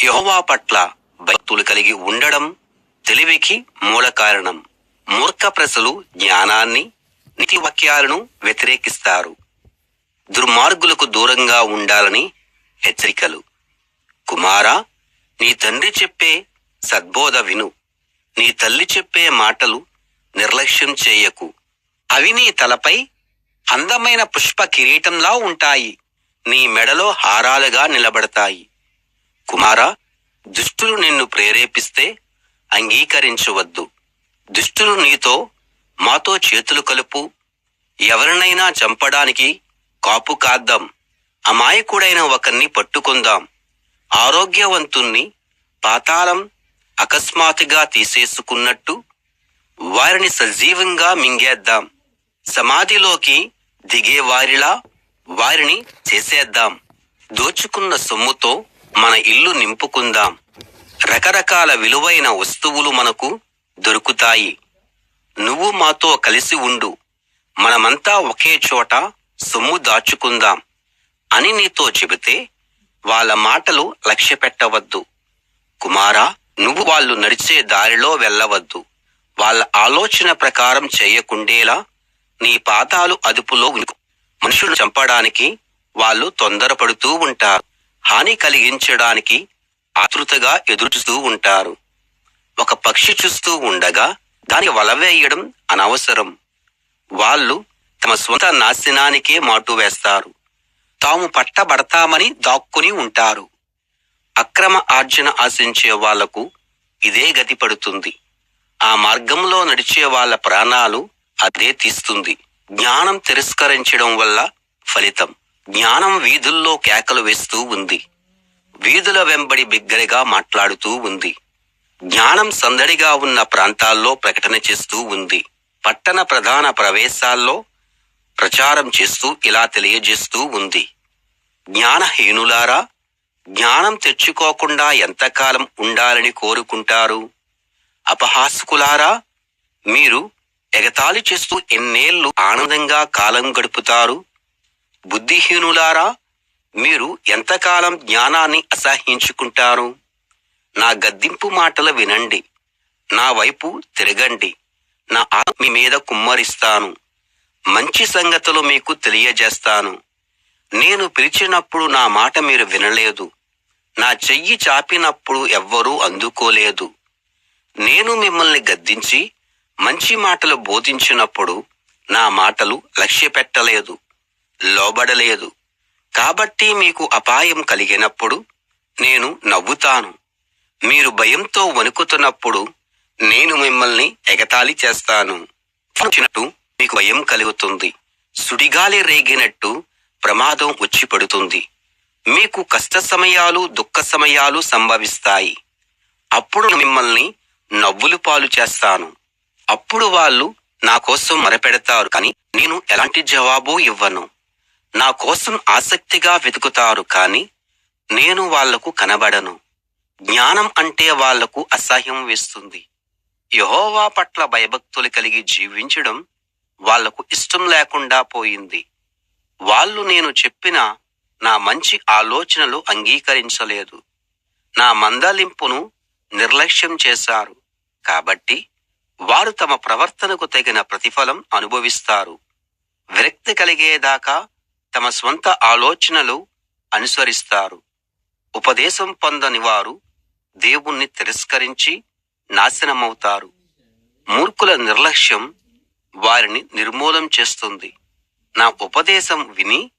యహోవా పట్ల భక్తులు కలిగి ఉండడం తెలివికి మూల కారణం. మూర్ఖ ప్రజలు జ్ఞానాన్ని నీతి వాక్యాలను వ్యతిరేకిస్తారు. దుర్మార్గులకు దూరంగా ఉండాలని హెచ్చరికలు. కుమారా నీ తండ్రి చెప్పే సద్బోధ విను. నీ తల్లి చెప్పే మాటలు నిర్లక్ష్యం చేయకు. అవి నీ తలపై అందమైన పుష్ప కిరీటంలా ఉంటాయి. నీ మెడలో హారాలుగా నిలబడతాయి. కుమారా దుష్టులు నిన్ను ప్రేరేపిస్తే అంగీకరించవద్దు. దుష్టులు నీతో మాతో చేతులు కలుపు. ఎవరినైనా చంపడానికి కాపు కాద్దాం. అమాయకుడైన ఒకరిని పట్టుకుందాం. ఆరోగ్యవంతుణ్ణి పాతాళం అకస్మాత్తుగా తీసేసుకున్నట్టు వారిని సజీవంగా మింగేద్దాం. సమాధిలోకి దిగేవారిలా వారిని చేసేద్దాం. దోచుకున్న సొమ్ముతో మన ఇల్లు నింపుకుందాం. రకరకాల విలువైన వస్తువులు మనకు దొరుకుతాయి. నువ్వు మాతో కలిసి ఉండు. మనమంతా ఒకే చోట సొమ్ము దాచుకుందాం అని నీతో చెబితే వాళ్ళ మాటలు లక్ష్య పెట్టవద్దు. కుమారా నువ్వు వాళ్ళు నడిచే దారిలో వెళ్ళవద్దు. వాళ్ళ ఆలోచన ప్రకారం చేయకుండేలా నీ పాతాలు అదుపులో మనుషులు చంపడానికి వాళ్ళు తొందరపడుతూ ఉంటారు. హాని కలిగించడానికి ఆతృతగా ఎదురుచూస్తూ ఉంటారు. ఒక పక్షి చూస్తూ ఉండగా దానికి వలవేయడం అనవసరం. వాళ్ళు తమ స్వంత నాశనానికే మాటు వేస్తారు. తాము పట్టబడతామని దాక్కుని ఉంటారు. అక్రమ ఆర్జన ఆశించే వాళ్ళకు ఇదే గతి పడుతుంది. ఆ మార్గంలో నడిచే వాళ్ళ ప్రాణాలు అదే తీస్తుంది. జ్ఞానం తిరస్కరించడం వల్ల ఫలితం. జ్ఞానం వీధుల్లో కేకలు వేస్తూ ఉంది. వీధుల వెంబడి బిగ్గరగా మాట్లాడుతూ ఉంది. జ్ఞానం సందడిగా ఉన్న ప్రాంతాల్లో ప్రకటన చేస్తూ ఉంది. పట్టణ ప్రధాన ప్రవేశాల్లో ప్రచారం చేస్తూ ఇలా తెలియజేస్తూ ఉంది. జ్ఞానహీనులారా జ్ఞానం తెచ్చుకోకుండా ఎంతకాలం ఉండాలని కోరుకుంటారు? అపహాసుకులారా మీరు ఎగతాళి చేస్తూ ఎన్నేళ్ళు ఆనందంగా కాలం గడుపుతారు? బుద్ధిహీనులారా మీరు ఎంతకాలం జ్ఞానాన్ని అసహ్యించుకుంటారు? నా గద్దింపు మాటలు వినండి. నా వైపు తిరగండి. నా ఆత్మ మీద కుమ్మరిస్తాను. మంచి సంగతులు మీకు తెలియజేస్తాను. నేను పిలిచినప్పుడు నా మాట మీరు వినలేదు. నా చెయ్యి చాపినప్పుడు ఎవ్వరూ అందుకోలేదు. నేను మిమ్మల్ని గద్దించి మంచి మాటలు బోధించినప్పుడు నా మాటలు లక్ష్య పెట్టలేదు లోబడలేదు. కాబట్టి మీకు అపాయం కలిగినప్పుడు నేను నవ్వుతాను. మీరు భయంతో వణుకుతున్నప్పుడు నేను మిమ్మల్ని ఎగతాళి చేస్తాను. వచ్చినట్టు మీకు భయం కలుగుతుంది. సుడిగాలి రేగినట్టు ప్రమాదం వచ్చి పడుతుంది. మీకు కష్ట సమయాలు దుఃఖ సమయాలు సంభవిస్తాయి. అప్పుడు మిమ్మల్ని నవ్వులు పాలు చేస్తాను. అప్పుడు వాళ్ళు నా కోసం మరపెడతారు కానీ నేను ఎలాంటి జవాబు ఇవ్వను. నా కోసం ఆసక్తిగా వెతుకుతారు కానీ నేను వాళ్ళకు కనబడను. జ్ఞానం అంటే వాళ్ళకు అసహ్యం వేస్తుంది. యహోవా పట్ల భయభక్తులు కలిగి జీవించడం వాళ్ళకు ఇష్టం లేకుండా పోయింది. వాళ్ళు నేను చెప్పిన నా మంచి ఆలోచనలు అంగీకరించలేదు. నా మందలింపును నిర్లక్ష్యం చేశారు. కాబట్టి వారు తమ ప్రవర్తనకు తగిన ప్రతిఫలం అనుభవిస్తారు. విరక్తి కలిగేదాకా తమ స్వంత ఆలోచనలు అనుసరిస్తారు. ఉపదేశం పొందని వారు దేవుణ్ణి తిరస్కరించి నాశనమవుతారు. మూర్ఖుల నిర్లక్ష్యం వారిని నిర్మూలం చేస్తుంది. నా ఉపదేశం విని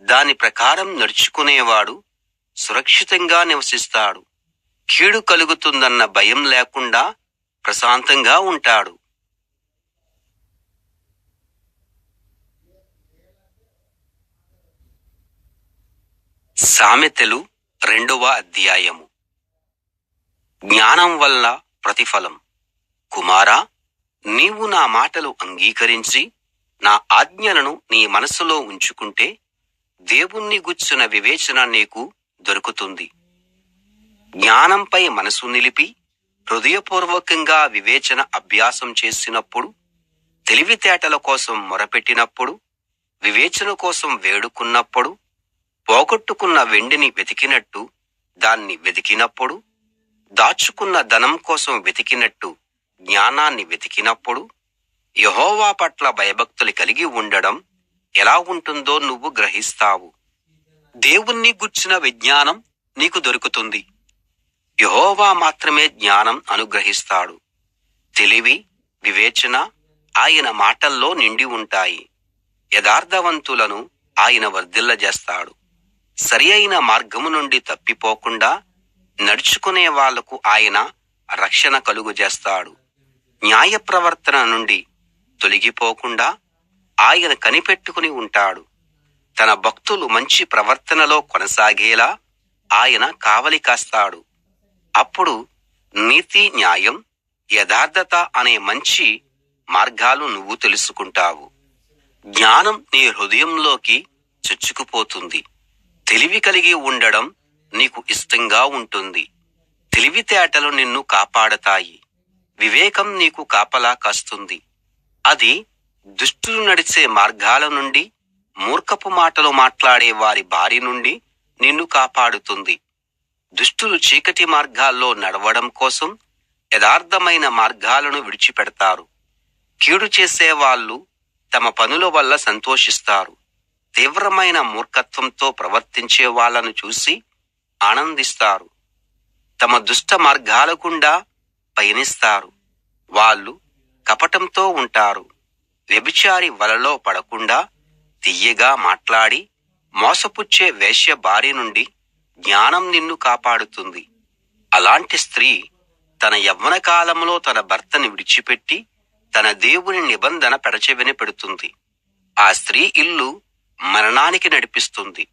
దాని ప్రకారం నడుచుకునేవాడు సురక్షితంగా నివసిస్తాడు. కీడు కలుగుతుందన్న భయం లేకుండా ప్రశాంతంగా ఉంటాడు. సామెతలు రెండవ అధ్యాయము. జ్ఞానం వల్ల ప్రతిఫలం. కుమారా నీవు నా మాటలు అంగీకరించి నా ఆజ్ఞలను నీ మనసులో ఉంచుకుంటే దేవుణ్ణి గుచ్చిన వివేచన నీకు దొరుకుతుంది. జ్ఞానంపై మనసు నిలిపి హృదయపూర్వకంగా వివేచన అభ్యాసం చేసినప్పుడు తెలివితేటల కోసం మొరపెట్టినప్పుడు వివేచన కోసం వేడుకున్నప్పుడు పోగొట్టుకున్న వెండిని వెతికినట్టు దాన్ని వెతికినప్పుడు దాచుకున్న ధనం కోసం వెతికినట్టు జ్ఞానాన్ని వెతికినప్పుడు యహోవా పట్ల భయభక్తులు కలిగి ఉండడం ఎలా ఉంటుందో నువ్వు గ్రహిస్తావు. దేవుణ్ణి గుర్చిన విజ్ఞానం నీకు దొరుకుతుంది. యహోవా మాత్రమే జ్ఞానం అనుగ్రహిస్తాడు. తెలివి వివేచన ఆయన మాటల్లో నిండి ఉంటాయి. యథార్థవంతులను ఆయన వర్ధిల్లజేస్తాడు. సరి అయిన మార్గము నుండి తప్పిపోకుండా నడుచుకునే వాళ్ళకు ఆయన రక్షణ కలుగుజేస్తాడు. న్యాయ ప్రవర్తన నుండి తొలగిపోకుండా ఆయన కనిపెట్టుకుని ఉంటాడు. తన భక్తులు మంచి ప్రవర్తనలో కొనసాగేలా ఆయన కావలి కాస్తాడు. అప్పుడు నీతి న్యాయం యథార్థత అనే మంచి మార్గాలు నువ్వు తెలుసుకుంటావు. జ్ఞానం నీ హృదయంలోకి చొచ్చుకుపోతుంది. తెలివి కలిగి ఉండడం నీకు ఇష్టంగా ఉంటుంది. తెలివితేటలు నిన్ను కాపాడతాయి. వివేకం నీకు కాపలా కాస్తుంది. అది దుష్టులు నడిచే మార్గాల నుండి మూర్ఖపు మాటలు మాట్లాడే వారి బారి నుండి నిన్ను కాపాడుతుంది. దుష్టులు చీకటి మార్గాల్లో నడవడం కోసం యథార్థమైన మార్గాలను విడిచిపెడతారు. కీడు చేసే వాళ్ళు తమ పనుల వల్ల సంతోషిస్తారు. తీవ్రమైన మూర్ఖత్వంతో ప్రవర్తించే వాళ్ళను చూసి ఆనందిస్తారు. తమ దుష్ట మార్గాల గుండా పయనిస్తారు. వాళ్ళు కపటంతో ఉంటారు. వ్యభిచారి వలలో పడకుండా తియ్యగా మాట్లాడి మోసపుచ్చే వేశ్య బారి నుండి జ్ఞానం నిన్ను కాపాడుతుంది. అలాంటి స్త్రీ తన యవ్వన కాలంలో తన భర్తని విడిచిపెట్టి తన దేవుని నిబంధన పెడచెవిన పెడుతుంది. ఆ స్త్రీ ఇల్లు మరణానికి నడిపిస్తుంది.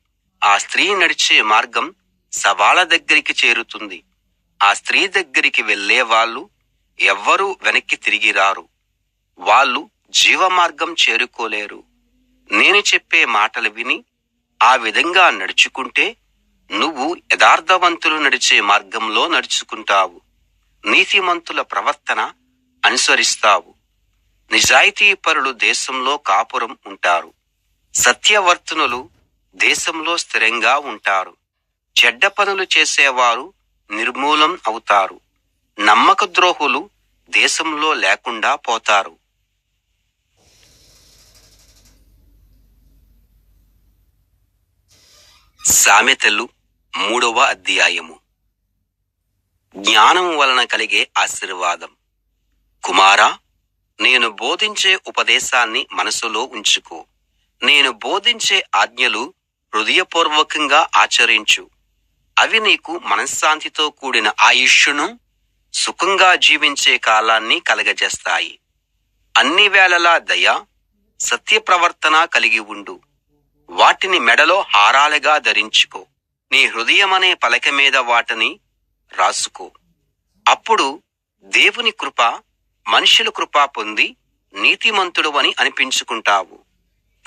ఆ స్త్రీ నడిచే మార్గం సవాల దగ్గరికి చేరుతుంది. ఆ స్త్రీ దగ్గరికి వెళ్ళే వాళ్ళు ఎవ్వరూ వెనక్కి తిరిగి రారు. వాళ్ళు జీవమార్గం చేరుకోలేరు. నేను చెప్పే మాటలు విని ఆ విధంగా నడుచుకుంటే నువ్వు యథార్థవంతులు నడిచే మార్గంలో నడుచుకుంటావు. నీతిమంతుల ప్రవర్తన అనుసరిస్తావు. నిజాయితీపరులు దేశంలో కాపురం ఉంటారు. సత్యవర్తనులు దేశంలో స్థిరంగా ఉంటారు. చెడ్డ పనులు చేసేవారు నిర్మూలం అవుతారు. నమ్మక ద్రోహులు దేశంలో లేకుండా పోతారు. సామెతలు మూడవ అధ్యాయము. జ్ఞానం వలన కలిగే ఆశీర్వాదం. కుమారా నేను బోధించే ఉపదేశాన్ని మనసులో ఉంచుకో. నేను బోధించే ఆజ్ఞలు హృదయపూర్వకంగా ఆచరించు. అవి నీకు మనశ్శాంతితో కూడిన ఆయుష్ను సుఖంగా జీవించే కాలాన్ని కలగజేస్తాయి. అన్ని వేళలా దయ సత్యప్రవర్తన కలిగి ఉండు. వాటిని మెడలో హారాలుగా ధరించుకో. నీ హృదయమనే పలక మీద వాటిని రాసుకో. అప్పుడు దేవుని కృప మనుషుల కృప పొంది నీతిమంతుడు అని అనిపించుకుంటావు.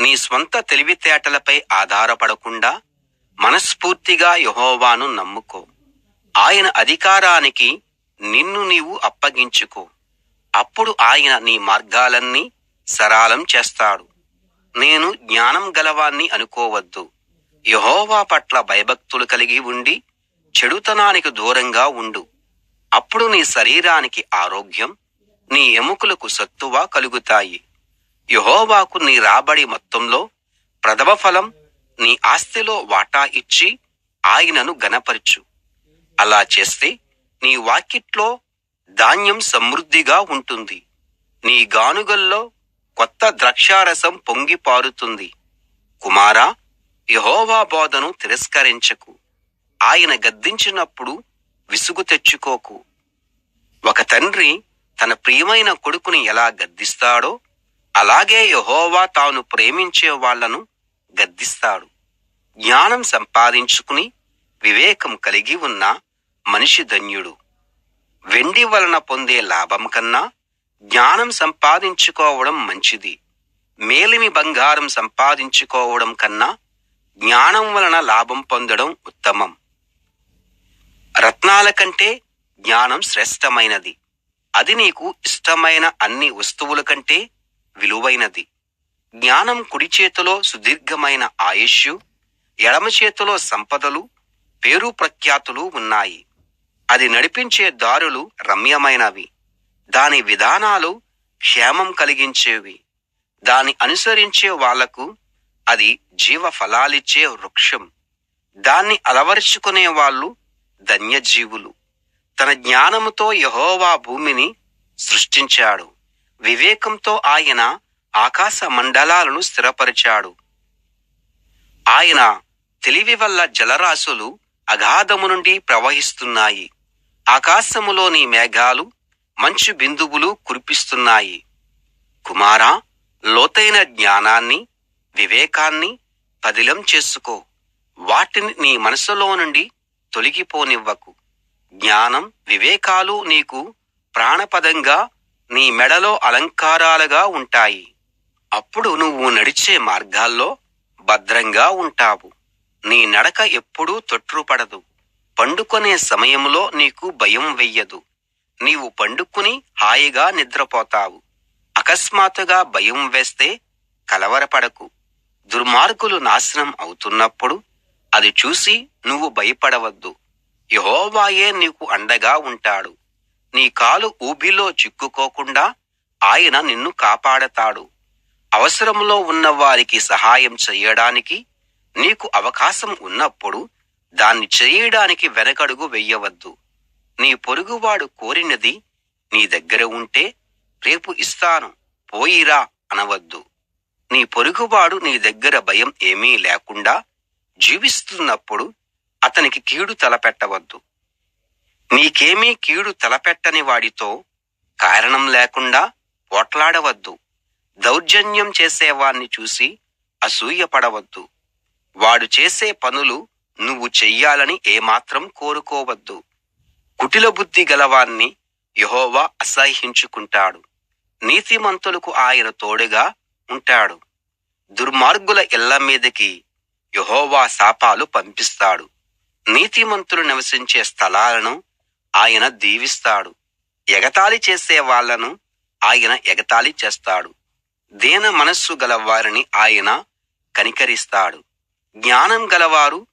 నీ స్వంత తెలివితేటలపై ఆధారపడకుండా మనస్ఫూర్తిగా యహోవాను నమ్ముకో. ఆయన అధికారానికి నిన్ను నీవు అప్పగించుకో. అప్పుడు ఆయన నీ మార్గాలన్నీ సరాలం చేస్తాడు. నేను జ్ఞానం గలవాన్ని అనుకోవద్దు. యహోవా పట్ల భయభక్తులు కలిగి ఉండి చెడుతనానికి దూరంగా ఉండు. అప్పుడు నీ శరీరానికి ఆరోగ్యం నీ ఎముకలకు సత్తువ కలుగుతాయి. యహోవాకు నీ రాబడి మొత్తంలో ప్రథమ ఫలం నీ ఆస్తిలో వాటా ఇచ్చి ఆయనను గనపరచు అలా చేస్తే నీ వాకిట్లో ధాన్యం సమృద్ధిగా ఉంటుంది. నీ గానుగల్లో కొత్త ద్రాక్షారసం పొంగి పారుతుంది. కుమారా యహోవా బోధను తిరస్కరించకు. ఆయన గద్దించినప్పుడు విసుగు తెచ్చుకోకు. ఒక తండ్రి తన ప్రియమైన కొడుకుని ఎలా గద్దిస్తాడో అలాగే యహోవా తాను ప్రేమించే వాళ్ళను గద్దిస్తాడు. జ్ఞానం సంపాదించుకుని వివేకం కలిగి ఉన్న మనిషి ధన్యుడు. వెండి వలన పొందే లాభం కన్నా జ్ఞానం సంపాదించుకోవడం మంచిది. మేలిమి బంగారం సంపాదించుకోవడం కన్నా జ్ఞానం వలన లాభం పొందడం ఉత్తమం. రత్నాల కంటే జ్ఞానం శ్రేష్టమైనది. అది నీకు ఇష్టమైన అన్ని వస్తువుల కంటే విలువైనది. జ్ఞానం కుడి చేతిలో సుదీర్ఘమైన ఆయుష్యు ఎడమ చేతిలో సంపదలు పేరు ప్రఖ్యాతులు ఉన్నాయి. అది నడిపించే దారులు రమ్యమైనవి. దాని విధానాలు క్షేమం కలిగించేవి. దాని అనుసరించే వాళ్ళకు అది జీవ ఫలాలిచ్చే వృక్షం. దాన్ని అలవరుచుకునే వాళ్ళు ధన్యజీవులు. తన జ్ఞానముతో యహోవా భూమిని సృష్టించాడు. వివేకంతో ఆయన ఆకాశ మండలాలను స్థిరపరిచాడు. ఆయన తెలివి వల్ల జలరాశులు అగాధము నుండి ప్రవహిస్తున్నాయి. ఆకాశములోని మేఘాలు మంచు బిందువులు కురిపిస్తున్నాయి. కుమారా లోతైన జ్ఞానాన్ని వివేకాన్ని పదిలం చేసుకో. వాటిని నీ మనసులో నుండి తొలగిపోనివ్వకు. జ్ఞానం వివేకాలు నీకు ప్రాణపదంగా నీ మెడలో అలంకారాలుగా ఉంటాయి. అప్పుడు నువ్వు నడిచే మార్గాల్లో భద్రంగా ఉంటావు. నీ నడక ఎప్పుడూ తొట్రుపడదు. పండుకొనే సమయంలో నీకు భయం వెయ్యదు. నీవు పండుకుని హాయిగా నిద్రపోతావు. అకస్మాత్తుగా భయం వేస్తే కలవరపడకు. దుర్మార్గులు నాశనం అవుతున్నప్పుడు అది చూసి నువ్వు భయపడవద్దు. యహోవాయే నీకు అండగా ఉంటాడు. నీ కాలు ఊబిలో చిక్కుకోకుండా ఆయన నిన్ను కాపాడతాడు. అవసరంలో ఉన్న వారికి సహాయం చెయ్యడానికి నీకు అవకాశం ఉన్నప్పుడు దాన్ని చేయడానికి వెనకడుగు వెయ్యవద్దు నీ పొరుగువాడు కోరినది నీ దగ్గర ఉంటే రేపు ఇస్తాను పోయిరా అనవద్దు. నీ పొరుగువాడు నీ దగ్గర భయం ఏమీ లేకుండా జీవిస్తున్నప్పుడు అతనికి కీడు తలపెట్టవద్దు. నీకేమీ కీడు తలపెట్టని వాడితో కారణం లేకుండా పోట్లాడవద్దు. దౌర్జన్యం చేసేవాణ్ణి చూసి అసూయపడవద్దు. వాడు చేసే పనులు నువ్వు చెయ్యాలని ఏమాత్రం కోరుకోవద్దు. కుటిల బుద్ధి గలవాన్ని యహోవా అసహ్యించుకుంటాడు. నీతిమంతులకు ఆయన తోడుగా ఉంటాడు. దుర్మార్గుల ఇళ్ళ మీదకి యహోవా శాపాలు పంపిస్తాడు. నీతిమంతులు నివసించే స్థలాలను ఆయన దీవిస్తాడు. ఎగతాళి చేసే వాళ్ళను ఆయన ఎగతాళి చేస్తాడు. దీన మనస్సు గలవారిని ఆయన కనికరిస్తాడు. జ్ఞానం గలవారు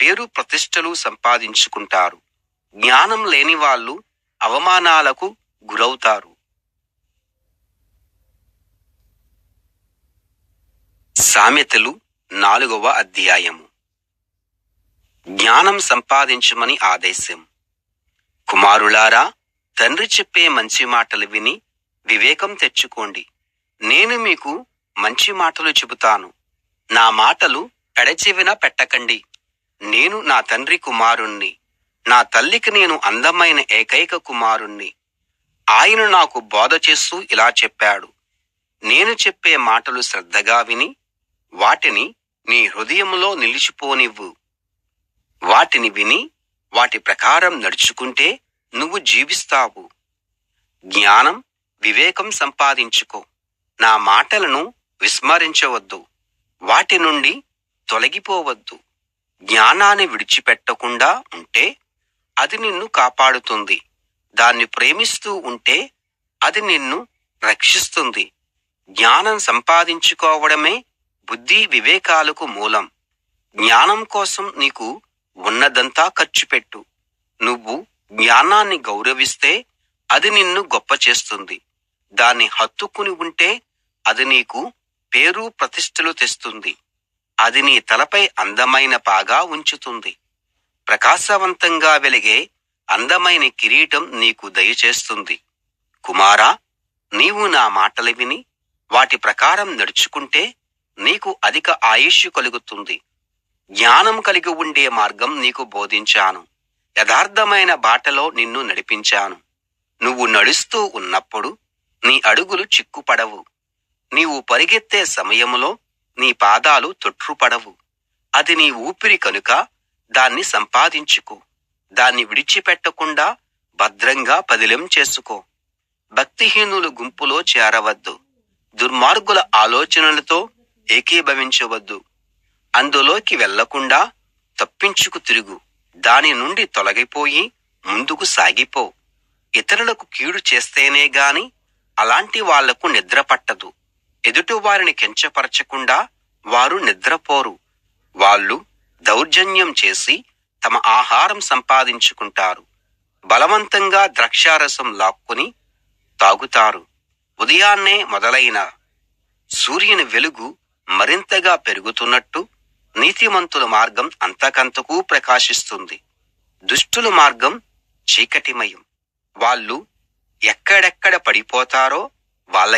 పేరు ప్రతిష్టలు సంపాదించుకుంటారు. జ్ఞానం లేని వాళ్ళు అవమానాలకు గురవుతారు. సామెతలు నాలుగవ అధ్యాయము. జ్ఞానం సంపాదించమని ఆదేశం. కుమారులారా తండ్రి చెప్పే మంచి మాటలు విని వివేకం తెచ్చుకోండి. నేను మీకు మంచి మాటలు చెబుతాను. నా మాటలు పెడచెవిన పెట్టకండి. నేను నా తండ్రి కుమారుణ్ణి. నా తల్లికి నేను అందమైన ఏకైక కుమారుణ్ణి. ఆయన నాకు బోధ చేస్తూ ఇలా చెప్పాడు. నేను చెప్పే మాటలు శ్రద్ధగా విని వాటిని నీ హృదయంలో నిలిచిపోనివ్వు. వాటిని విని వాటి ప్రకారం నడుచుకుంటే నువ్వు జీవిస్తావు. జ్ఞానం వివేకం సంపాదించుకో. నా మాటలను విస్మరించవద్దు. వాటి నుండి తొలగిపోవద్దు. జ్ఞానాన్ని విడిచిపెట్టకుండా ఉంటే అది నిన్ను కాపాడుతుంది. దాన్ని ప్రేమిస్తూ ఉంటే అది నిన్ను రక్షిస్తుంది. జ్ఞానం సంపాదించుకోవడమే బుద్ధి వివేకాలకు మూలం. జ్ఞానం కోసం నీకు ఉన్నదంతా ఖర్చు పెట్టు. నువ్వు జ్ఞానాన్ని గౌరవిస్తే అది నిన్ను గొప్ప చేస్తుంది. దాన్ని హత్తుకుని ఉంటే అది నీకు పేరు ప్రతిష్టలు తెస్తుంది. అది నీ తలపై అందమైన పాగా ఉంచుతుంది. ప్రకాశవంతంగా వెలిగే అందమైన కిరీటం నీకు దయచేస్తుంది. కుమారా నీవు నా మాటలు విని వాటి ప్రకారం నడుచుకుంటే నీకు అధిక ఆయుష్ కలుగుతుంది. జ్ఞానం కలిగి ఉండే మార్గం నీకు బోధించాను. యథార్థమైన బాటలో నిన్ను నడిపించాను. నువ్వు నడుస్తూ ఉన్నప్పుడు నీ అడుగులు చిక్కుపడవు. నీవు పరిగెత్తే సమయములో నీ పాదాలు తొట్రుపడవు. అది నీ ఊపిరి కనుక దాన్ని సంపాదించుకో. దాన్ని విడిచిపెట్టకుండా భద్రంగా పదిలం చేసుకో. భక్తిహీనులు గుంపులో చేరవద్దు. దుర్మార్గుల ఆలోచనలతో ఏకీభవించవద్దు. అందులోకి వెళ్ళకుండా తప్పించుకు తిరుగు. దాని నుండి తొలగిపోయి ముందుకు సాగిపో. ఇతరులకు కీడు చేస్తేనే గాని అలాంటి వాళ్ళకు నిద్ర పట్టదు. ఎదుటి కించపరచకుండా వారు నిద్రపోరు. వాళ్ళు దౌర్జన్యం చేసి తమ ఆహారం సంపాదించుకుంటారు. బలవంతంగా ద్రాక్షారసం లాక్కుని తాగుతారు. ఉదయాన్నే మొదలైన సూర్యుని వెలుగు మరింతగా పెరుగుతున్నట్టు నీతిమంతుల మార్గం అంతకంతకూ ప్రకాశిస్తుంది. దుష్టుల మార్గం చీకటిమయం. వాళ్ళు ఎక్కడెక్కడ పడిపోతారో వాళ్ళ